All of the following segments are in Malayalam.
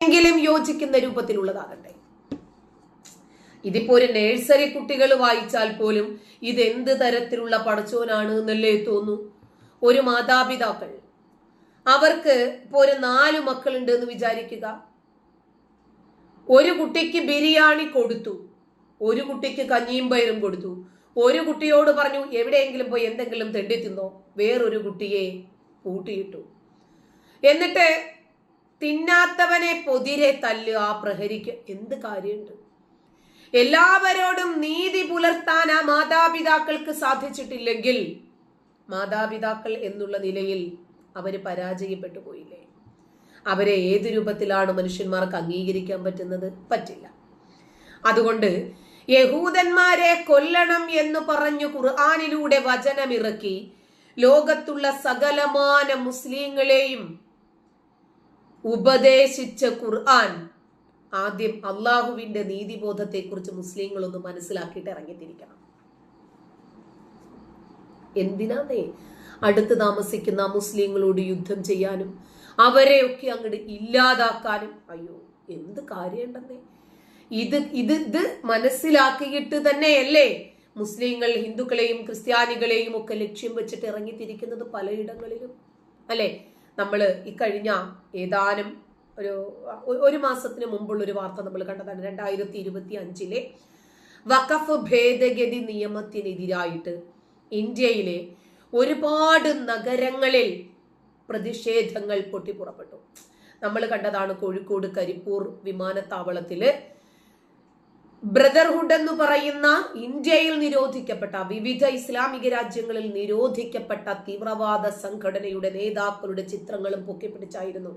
എങ്കിലും യോജിക്കുന്ന രൂപത്തിലുള്ളതാകട്ടെ. ഇതിപ്പോ ഒരു നേഴ്സറി കുട്ടികൾ വായിച്ചാൽ പോലും ഇത് എന്ത് തരത്തിലുള്ള പടച്ചോനാണ് എന്നല്ലേ തോന്നു. ഒരു മാതാപിതാക്കൾ അവർക്ക് ഇപ്പൊ ഒരു നാല് മക്കളുണ്ട് എന്ന് വിചാരിക്കുക. ഒരു കുട്ടിക്ക് ബിരിയാണി കൊടുത്തു ഒരു കുട്ടിക്ക് കഞ്ഞിയും പയറും കൊടുത്തു. ഒരു കുട്ടിയോട് പറഞ്ഞു എവിടെയെങ്കിലും പോയി എന്തെങ്കിലും തെണ്ടി തിന്നോ? വേറൊരു കുട്ടിയെ കൂട്ടിയിട്ടു എന്നിട്ട് തിന്നാത്തവനെ പൊതിരെ തല്ലു ആ പ്രഹരിക്ക് എന്ത് കാര്യമുണ്ട്? എല്ലാവരോടും നീതി പുലർത്താൻ ആ മാതാപിതാക്കൾക്ക് സാധിച്ചിട്ടില്ലെങ്കിൽ മാതാപിതാക്കൾ എന്നുള്ള നിലയിൽ അവർ പരാജയപ്പെട്ടു പോയില്ലേ? അവരെ ഏത് രൂപത്തിലാണ് മനുഷ്യന്മാർക്ക് അംഗീകരിക്കാൻ പറ്റുന്നത്? പറ്റില്ല. അതുകൊണ്ട് യഹൂദന്മാരെ കൊല്ലണം എന്ന് പറഞ്ഞു ഖുർആാനിലൂടെ വചനമിറക്കി ലോകത്തുള്ള സകലമാന മുസ്ലിങ്ങളെയും ഉപദേശിച്ച ഖുർആൻ. ആദ്യം അള്ളാഹുവിന്റെ നീതിബോധത്തെക്കുറിച്ച് മുസ്ലിങ്ങൾ ഒന്ന് മനസ്സിലാക്കിയിട്ട് ഇറങ്ങിത്തിരിക്കണം. എന്തിനാന്നേ? അടുത്ത് താമസിക്കുന്ന മുസ്ലിങ്ങളോട് യുദ്ധം ചെയ്യാനും അവരെയൊക്കെ അങ്ങോട്ട് ഇല്ലാതാക്കാനും. അയ്യോ എന്ത് കാര്യമുണ്ടെന്നേ? ഇത് ഇത് ഇത് മനസ്സിലാക്കിയിട്ട് തന്നെയല്ലേ മുസ്ലിങ്ങൾ ഹിന്ദുക്കളെയും ക്രിസ്ത്യാനികളെയും ഒക്കെ ലക്ഷ്യം വെച്ചിട്ട് ഇറങ്ങിത്തിരിക്കുന്നത് പലയിടങ്ങളിലും. അല്ലെ? നമ്മൾ ഇക്കഴിഞ്ഞ ഏതാനും ഒരു ഒരു മാസത്തിന് മുമ്പുള്ള ഒരു വാർത്ത നമ്മൾ കണ്ടതാണ്. രണ്ടായിരത്തി ഇരുപത്തി അഞ്ചിലെ വഖഫ് ഭേദഗതി നിയമത്തിനെതിരായിട്ട് ഇന്ത്യയിലെ ഒരുപാട് നഗരങ്ങളിൽ പ്രതിഷേധങ്ങൾ പൊട്ടിപ്പുറപ്പെട്ടു. നമ്മൾ കണ്ടതാണ് കോഴിക്കോട് കരിപ്പൂർ വിമാനത്താവളത്തിൽ ബ്രദർഹുഡ് എന്ന് പറയുന്ന ഇന്ത്യയിൽ നിരോധിക്കപ്പെട്ട വിവിധ ഇസ്ലാമിക രാജ്യങ്ങളിൽ നിരോധിക്കപ്പെട്ട തീവ്രവാദ സംഘടനയുടെ നേതാക്കളുടെ ചിത്രങ്ങളും പൊക്കിപ്പിടിച്ചായിരുന്നു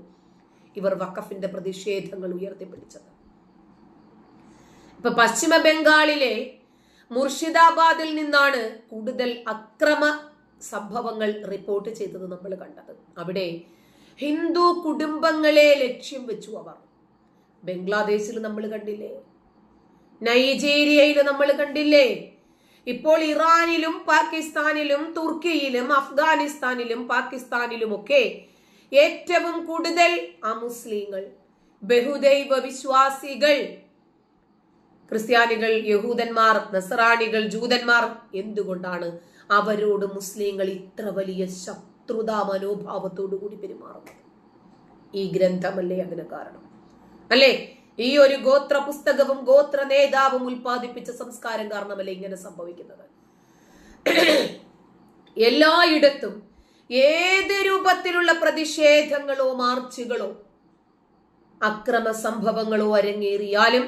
ഇവർ വഖഫിന്റെ പ്രതിഷേധങ്ങൾ ഉയർത്തിപ്പിടിച്ചത്. ഇപ്പൊ പശ്ചിമ ബംഗാളിലെ മുർഷിദാബാദിൽ നിന്നാണ് കൂടുതൽ അക്രമ സംഭവങ്ങൾ റിപ്പോർട്ട് ചെയ്തത് നമ്മൾ കണ്ടത്. അവിടെ ഹിന്ദു കുടുംബങ്ങളെ ലക്ഷ്യം വെച്ചു അവർ. ബംഗ്ലാദേശിൽ നമ്മൾ കണ്ടില്ലേ? നൈജീരിയയിൽ നമ്മൾ കണ്ടില്ലേ? ഇപ്പോൾ ഇറാനിലും പാകിസ്ഥാനിലും തുർക്കിയിലും അഫ്ഗാനിസ്ഥാനിലും പാകിസ്ഥാനിലും ഒക്കെ ഏറ്റവും കൂടുതൽ അമുസ്ലിങ്ങൾ ബഹുദൈവ വിശ്വാസികൾ. ക്രിസ്ത്യാനികൾ യഹൂദന്മാർ നസറാണികൾ ജൂതന്മാർ എന്തുകൊണ്ടാണ് അവരോട് മുസ്ലിങ്ങൾ ഇത്ര വലിയ ശത്രുതാ മനോഭാവത്തോടു കൂടി പെരുമാറുന്നത്? ഈ ഗ്രന്ഥമല്ലേ അതിന് കാരണം. അല്ലേ? ഈ ഒരു ഗോത്ര പുസ്തകവും ഗോത്ര നേതാവും ഉൽപ്പാദിപ്പിച്ച സംസ്കാരം കാരണമല്ലേ ഇങ്ങനെ സംഭവിക്കുന്നത്? എല്ലായിടത്തും ഏത് രൂപത്തിലുള്ള പ്രതിഷേധങ്ങളോ മാർച്ചുകളോ അക്രമ സംഭവങ്ങളോ അരങ്ങേറിയാലും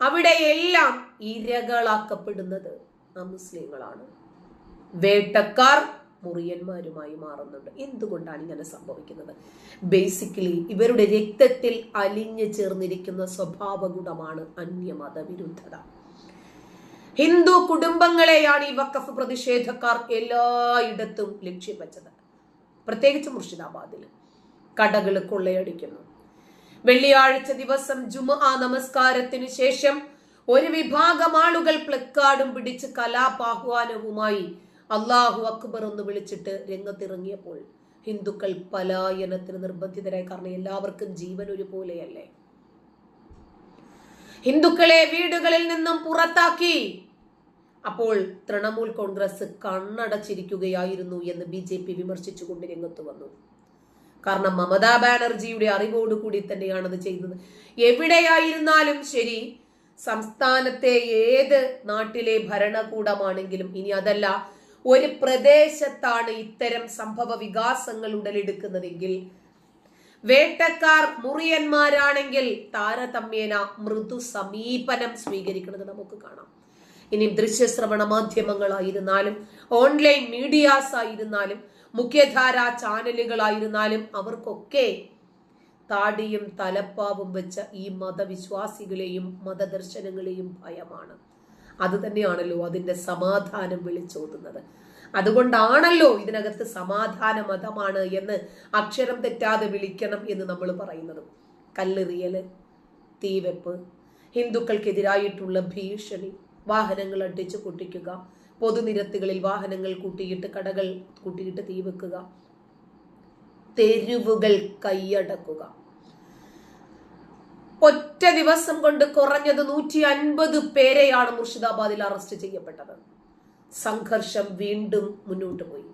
അവിടെയെല്ലാം ഇരകളാക്കപ്പെടുന്നത് ആ മുസ്ലിങ്ങളാണ് വേട്ടക്കാർ മുറിയന്മാരുമായി മാറുന്നുണ്ട്. എന്തുകൊണ്ടാണ് ഇങ്ങനെ സംഭവിക്കുന്നത്? ബേസിക്കലി ഇവരുടെ രക്തത്തിൽ അലിഞ്ഞു ചേർന്നിരിക്കുന്ന സ്വഭാവ ഗുണമാണ് അന്യമതവിരുദ്ധത. ഹിന്ദു കുടുംബങ്ങളെയാണ് ഈ വക്കഫ് പ്രതിഷേധക്കാർ എല്ലായിടത്തും ലക്ഷ്യം വെച്ചത്. പ്രത്യേകിച്ച് മുർഷിദാബാദിൽ. കടകൾ കൊള്ളയടിക്കുന്നു. വെള്ളിയാഴ്ച ദിവസം ജുമ നമസ്കാരത്തിന് ശേഷം ഒരു വിഭാഗം ആളുകൾ പ്ലക്കാർഡും പിടിച്ച് കലാപാഹ്വാനവുമായി അള്ളാഹു അക്ബർ എന്ന് വിളിച്ചിട്ട് രംഗത്തിറങ്ങിയപ്പോൾ ഹിന്ദുക്കൾ പലായനത്തിന് നിർബന്ധിതരായി. കാരണം എല്ലാവർക്കും ജീവൻ ഒരുപോലെയല്ലേ? ഹിന്ദുക്കളെ വീടുകളിൽ നിന്നും പുറത്താക്കി. അപ്പോൾ തൃണമൂൽ കോൺഗ്രസ് കണ്ണടച്ചിരിക്കുകയായിരുന്നു എന്ന് ബി ജെ പി വിമർശിച്ചുകൊണ്ട് രംഗത്ത് വന്നു. കാരണം മമതാ ബാനർജിയുടെ അറിവോടുകൂടി തന്നെയാണ് അത് ചെയ്തത്. എവിടെയായിരുന്നാലും ശരി സംസ്ഥാനത്തെ ഏത് നാട്ടിലെ ഭരണകൂടമാണെങ്കിലും ഇനി അതല്ല ഒരു പ്രദേശത്താണ് ഇത്തരം സംഭവ വികാസങ്ങൾ ഉടലെടുക്കുന്നതെങ്കിൽ. വേട്ടക്കാർ മുറിയന്മാരാണെങ്കിൽ താരതമ്യേന മൃദു സമീപനം സ്വീകരിക്കുന്നത് നമുക്ക് കാണാം. ഇനി ദൃശ്യശ്രവണ മാധ്യമങ്ങളായിരുന്നാലും ഓൺലൈൻ മീഡിയാസ് ആയിരുന്നാലും മുഖ്യധാര ചാനലുകളായിരുന്നാലും അവർക്കൊക്കെ താടിയും തലപ്പാവും വെച്ച ഈ മതവിശ്വാസികളെയും മതദർശനങ്ങളെയും ഭയമാണ്. അത് തന്നെയാണല്ലോ അതിന്റെ സമാധാനം വിളിച്ചോതുന്നത്. അതുകൊണ്ടാണല്ലോ ഇതിനകത്ത് സമാധാന മതമാണ് എന്ന് അക്ഷരം തെറ്റാതെ വിളിക്കണം എന്ന് നമ്മൾ പറയുന്നത്. കല്ലെറിയൽ തീവെപ്പ് ഹിന്ദുക്കൾക്കെതിരായിട്ടുള്ള ഭീഷണി വാഹനങ്ങൾ അടിച്ചു പൊട്ടിക്കുക പൊതുനിരത്തുകളിൽ വാഹനങ്ങൾ കൂട്ടിയിട്ട് കടകൾ കൂട്ടിയിട്ട് തീവെക്കുക തെരുവുകൾ കൈയടക്കുക. ഒറ്റ ദിവസം കൊണ്ട് കുറഞ്ഞത് നൂറ്റി അൻപത് പേരെയാണ് മുർഷിദാബാദിൽ അറസ്റ്റ് ചെയ്യപ്പെട്ടത്. സംഘർഷം വീണ്ടും മുന്നോട്ട് പോയി.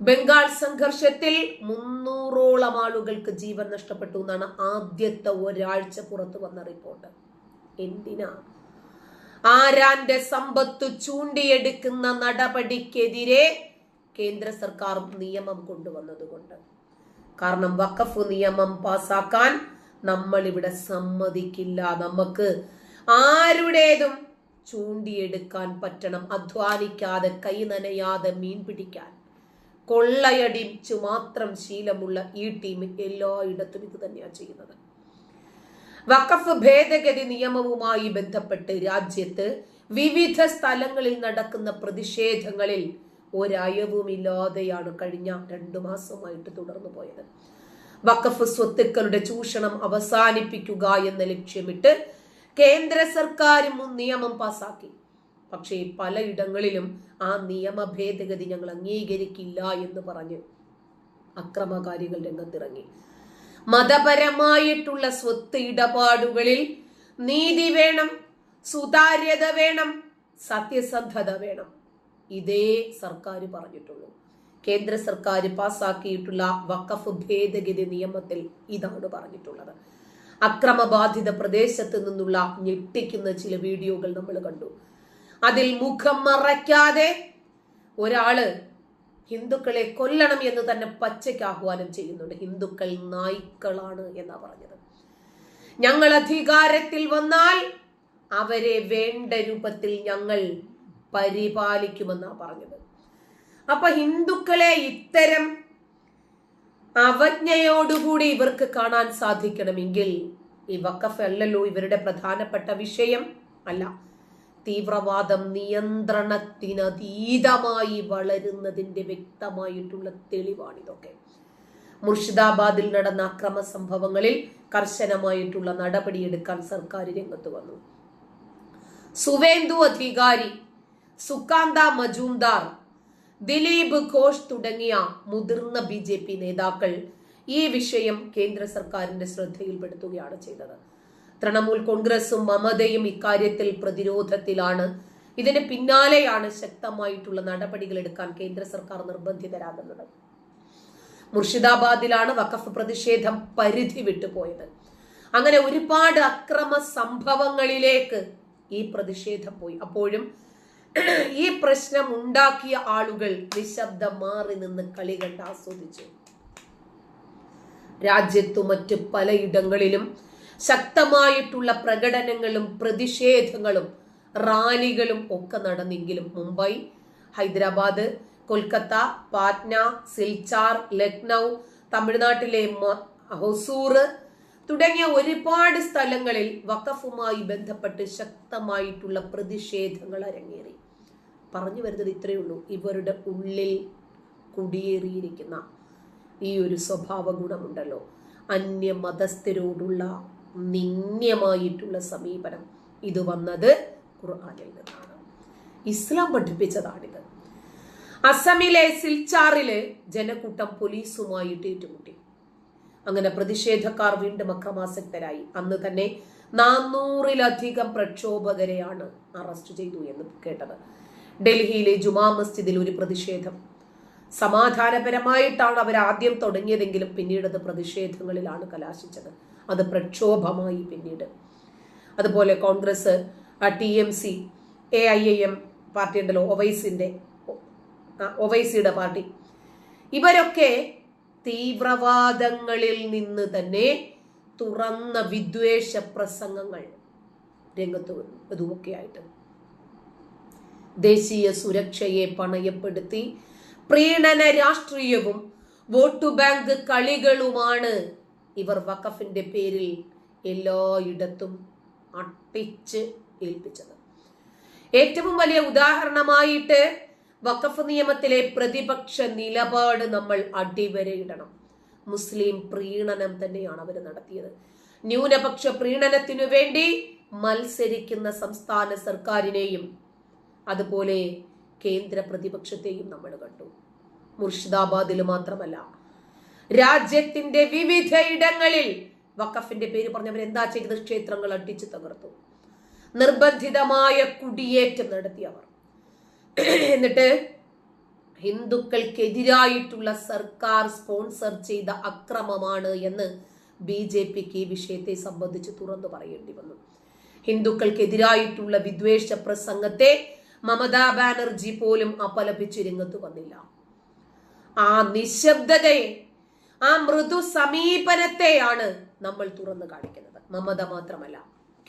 ബംഗാൾ സംഘർഷത്തിൽ മുന്നൂറോളം ആളുകൾക്ക് ജീവൻ നഷ്ടപ്പെട്ടു എന്നാണ് ആദ്യത്തെ ഒരാഴ്ച പുറത്തു വന്ന റിപ്പോർട്ട്. എന്തിനാ? ആരാന്റെ സമ്പത്ത് ചൂണ്ടിയെടുക്കുന്ന നടപടിക്കെതിരെ കേന്ദ്ര സർക്കാർ നിയമം കൊണ്ടുവന്നതുകൊണ്ട്. കാരണം വഖഫ് നിയമം പാസാക്കാൻ നമ്മൾ ഇവിടെ സമ്മതിക്കില്ല. നമുക്ക് ആരുടേതും ചൂണ്ടിയെടുക്കാൻ പറ്റണം. അധ്വാനിക്കാതെ കൈ നനയാതെ മീൻ പിടിക്കാൻ. കൊള്ളയടിച്ചു മാത്രം ശീലമുള്ള ഈ ടീം എല്ലായിടത്തും ഇത് തന്നെയാണ് ചെയ്യുന്നത്. വഖഫ് ഭേദഗതി നിയമവുമായി ബന്ധപ്പെട്ട് രാജ്യത്ത് വിവിധ സ്ഥലങ്ങളിൽ നടക്കുന്ന പ്രതിഷേധങ്ങളിൽ ഒരയവുമില്ലാതെയാണ് കഴിഞ്ഞ രണ്ടു മാസമായിട്ട് തുടർന്നു പോയത് വഖഫ് സ്വത്തുക്കളുടെ ചൂഷണം അവസാനിപ്പിക്കുക എന്ന ലക്ഷ്യമിട്ട് കേന്ദ്ര സർക്കാരും നിയമം പാസാക്കി. പക്ഷേ പലയിടങ്ങളിലും ആ നിയമ ഭേദഗതി ഞങ്ങൾ അംഗീകരിക്കില്ല എന്ന് പറഞ്ഞ് അക്രമകാരികൾ രംഗത്തിറങ്ങി. മതപരമായിട്ടുള്ള സ്വത്ത് ഇടപാടുകളിൽ നീതി വേണം സുതാര്യത വേണം സത്യസന്ധത വേണം. ഇതേ സർക്കാർ പറഞ്ഞിട്ടുള്ളൂ. കേന്ദ്ര സർക്കാർ പാസാക്കിയിട്ടുള്ള വഖഫ് ഭേദഗതി നിയമത്തിൽ ഇതാണ് പറഞ്ഞിട്ടുള്ളത്. അക്രമബാധിത പ്രദേശത്ത് നിന്നുള്ള ഞെട്ടിക്കുന്ന ചില വീഡിയോകൾ നമ്മൾ കണ്ടു. അതിൽ മുഖം മറയ്ക്കാതെ ഒരാൾ ഹിന്ദുക്കളെ കൊല്ലണം എന്ന് തന്നെ പച്ചയ്ക്ക് ആഹ്വാനം ചെയ്യുന്നുണ്ട്. ഹിന്ദുക്കൾ നായ്ക്കളാണ് എന്നാ പറഞ്ഞത്. ഞങ്ങൾ അധികാരത്തിൽ വന്നാൽ അവരെ വേണ്ട രൂപത്തിൽ ഞങ്ങൾ പരിപാലിക്കുമെന്നാ പറഞ്ഞത്. അപ്പൊ ഹിന്ദുക്കളെ ഇത്തരം അവജ്ഞയോടുകൂടി ഇവർക്ക് കാണാൻ സാധിക്കണമെങ്കിൽ ഈ വക്കഫ് അല്ലല്ലോ ഇവരുടെ പ്രധാനപ്പെട്ട വിഷയം അല്ല. തീവ്രവാദം നിയന്ത്രണത്തിനതീതമായി വളരുന്നതിന്റെ വ്യക്തമായിട്ടുള്ള തെളിവാണിതൊക്കെ. മുർഷിദാബാദിൽ നടന്ന അക്രമ സംഭവങ്ങളിൽ കർശനമായിട്ടുള്ള നടപടിയെടുക്കാൻ സർക്കാർ രംഗത്ത് വന്നു. സുവേന്ദു അധികാരി സുക്കാന്ത മജൂംദാർ ദിലീപ് ഘോഷ് തുടങ്ങിയ മുതിർന്ന ബി ജെ പി നേതാക്കൾ ഈ വിഷയം കേന്ദ്ര സർക്കാരിന്റെ ശ്രദ്ധയിൽപ്പെടുത്തുകയാണ് ചെയ്തത്. തൃണമൂൽ കോൺഗ്രസും മമതയും ഇക്കാര്യത്തിൽ പ്രതിരോധത്തിലാണ്. ഇതിന് പിന്നാലെയാണ് ശക്തമായിട്ടുള്ള നടപടികൾ എടുക്കാൻ കേന്ദ്ര സർക്കാർ നിർബന്ധിതരാകുന്നത്. മുർഷിദാബാദിലാണ് വഖഫ് പ്രതിഷേധം പരിധി വിട്ടുപോയത്. അങ്ങനെ ഒരുപാട് അക്രമ സംഭവങ്ങളിലേക്ക് ഈ പ്രതിഷേധം പോയി. അപ്പോഴും ഈ പ്രശ്നം ഉണ്ടാക്കിയ ആളുകൾ നിശബ്ദം മാറി നിന്ന് കളി കണ്ട് ആസ്വദിച്ചു. രാജ്യത്തു മറ്റ് പലയിടങ്ങളിലും ശക്തമായിട്ടുള്ള പ്രകടനങ്ങളും പ്രതിഷേധങ്ങളും റാലികളും ഒക്കെ നടന്നെങ്കിലും മുംബൈ ഹൈദരാബാദ് കൊൽക്കത്ത പാറ്റ്ന സിൽച്ചാർ ലക്നൗ തമിഴ്നാട്ടിലെ ഹൊസൂർ തുടങ്ങിയ ഒരുപാട് സ്ഥലങ്ങളിൽ വഖഫുമായി ബന്ധപ്പെട്ട് ശക്തമായിട്ടുള്ള പ്രതിഷേധങ്ങൾ അരങ്ങേറി. പറഞ്ഞു വരുന്നത് ഇത്രയേ ഉള്ളൂ. ഇവരുടെ ഉള്ളിൽ കുടിയേറിയിരിക്കുന്ന ഈ ഒരു സ്വഭാവ ഗുണമുണ്ടല്ലോ അന്യമതസ്ഥരോടുള്ള നിന്യമായിട്ടുള്ള സമീപനം ഇത് വന്നത് ഖുർആാനിൽ നിന്നാണ്. ഇസ്ലാം പഠിപ്പിച്ചതാണിത്. അസമിലെ സിൽച്ചാറിൽ ജനക്കൂട്ടം പോലീസുമായിട്ട് ഏറ്റുമുട്ടി. അങ്ങനെ പ്രതിഷേധക്കാർ വീണ്ടും അക്രമാസക്തരായി. അന്ന് തന്നെ നാനൂറിലധികം പ്രക്ഷോഭകരെയാണ് അറസ്റ്റ് ചെയ്തു എന്ന് കേട്ടത്. ഡൽഹിയിലെ ജുമാ മസ്ജിദിൽ ഒരു പ്രതിഷേധം. സമാധാനപരമായിട്ടാണ് അവർ ആദ്യം തുടങ്ങിയതെങ്കിലും പിന്നീട് അത് പ്രതിഷേധങ്ങളിലാണ് കലാശിച്ചത്. അത് പ്രക്ഷോഭമായി പിന്നീട്. അതുപോലെ Congress T M C A I A party ഉണ്ടല്ലോ ഒവൈസിന്റെ ഒവൈസിയുടെ പാർട്ടി. ഇവരൊക്കെ തീവ്രവാദങ്ങളിൽ നിന്ന് തന്നെ തുറന്ന വിദ്വേഷ പ്രസംഗങ്ങൾ രംഗത്ത് ഇതുമൊക്കെയായിട്ട്. ദേശീയ സുരക്ഷയെ പണയപ്പെടുത്തി പ്രീണന രാഷ്ട്രീയവും വോട്ടു ബാങ്ക് കളികളുമാണ്. ഇവർ വഖഫിന്റെ പേരിൽ എല്ലായിടത്തും അട്ടിച്ച് ഏൽപ്പിച്ചത്. ഏറ്റവും വലിയ ഉദാഹരണമായിട്ട് വഖഫ് നിയമത്തിലെ പ്രതിപക്ഷ നിലപാട് നമ്മൾ അടിവരയിടണം. മുസ്ലിം പ്രീണനം തന്നെയാണ് അവർ നടത്തിയത്. ന്യൂനപക്ഷ പ്രീണനത്തിനു വേണ്ടി മത്സരിക്കുന്ന സംസ്ഥാന സർക്കാരിനെയും അതുപോലെ കേന്ദ്ര പ്രതിപക്ഷത്തെയും നമ്മൾ കണ്ടു. മുർഷിദാബാദിൽ മാത്രമല്ല രാജ്യത്തിന്റെ വിവിധ ഇടങ്ങളിൽ വഖഫിന്റെ പേര് പറഞ്ഞവർ എന്താ ചെയ്തത് ക്ഷേത്രങ്ങൾ അടിച്ചു തകർത്തു. നിർബന്ധിതമായ കുടിയേറ്റം നടത്തിയവർ. എന്നിട്ട് ഹിന്ദുക്കൾക്കെതിരായിട്ടുള്ള സർക്കാർ സ്പോൺസർ ചെയ്ത അക്രമമാണ് എന്ന് ബി ജെ പിക്ക് ഈ വിഷയത്തെ സംബന്ധിച്ച് തുറന്നു പറയേണ്ടി വന്നു. ഹിന്ദുക്കൾക്കെതിരായിട്ടുള്ള വിദ്വേഷ പ്രസംഗത്തെ മമതാ ബാനർജി പോലും അപലപിച്ച് രംഗത്ത് വന്നില്ല. ആ നിശബ്ദതയെ ആ മൃദു സമീപനത്തെയാണ് നമ്മൾ തുറന്നു കാണിക്കുന്നത്. മമത മാത്രമല്ല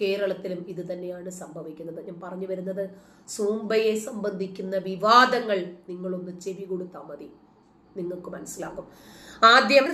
കേരളത്തിലും ഇത് തന്നെയാണ് സംഭവിക്കുന്നത്. ഞാൻ പറഞ്ഞു വരുന്നത് സൂംബയെ സംബന്ധിക്കുന്ന വിവാദങ്ങൾ നിങ്ങളൊന്ന് ചെവി കൊടുത്താൽ മതി. നിങ്ങൾക്ക് മനസ്സിലാകും. ആദ്യം